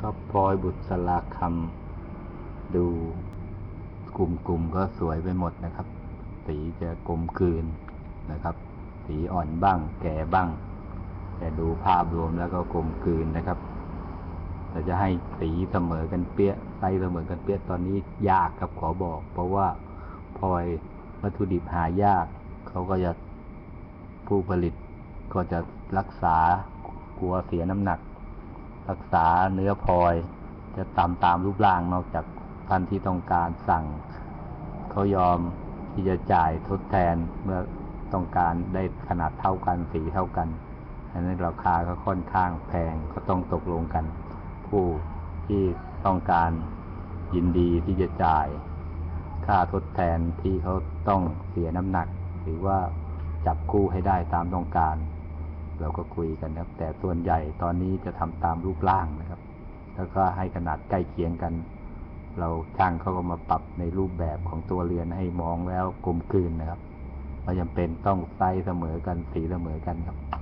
ก็พลอยบุษราคำดูกลุ่มๆก็สวยไปหมดนะครับ สีจะกลมกลืนนะครับ สีอ่อนบ้าง แก่บ้าง แต่ดูภาพรวมแล้วก็กลมกลืนนะครับแต่จะให้สีเสมอกันเปี้ยไซส์เสมอกันเปี้ยตอนนี้ยากครับขอบอก เพราะว่าพลอยวัตถุดิบหายาก เขาก็จะผู้ผลิตก็จะรักษากลัวเสียน้ำหนัก รักษาเนื้อพลอย จะตามตามรูปร่างนอกจากท่านที่ต้องการสั่ง เขายอมที่จะจ่ายทดแทนเมื่อต้องการได้ขนาดเท่ากันสีเท่ากันอันนั้นราคาก็ค่อนข้างแพงก็ต้องตกลงกัน ผู้ที่ต้องการยินดีที่จะจ่าย ค่าทดแทนที่เขาต้องเสียน้ำหนัก หรือว่าจับคู่ให้ได้ตามต้องการ เราก็คุยกันนะครับ แต่ส่วนใหญ่ตอนนี้จะทำตามรูปร่างนะครับ แล้วก็ให้ขนาดใกล้เคียงกัน เราช่างเขาก็มาปรับในรูปแบบของตัวเรือนให้มองแล้วกลมกลืนนะครับ เราจำเป็นต้องไซส์เสมอกันสีเสมอกันครับ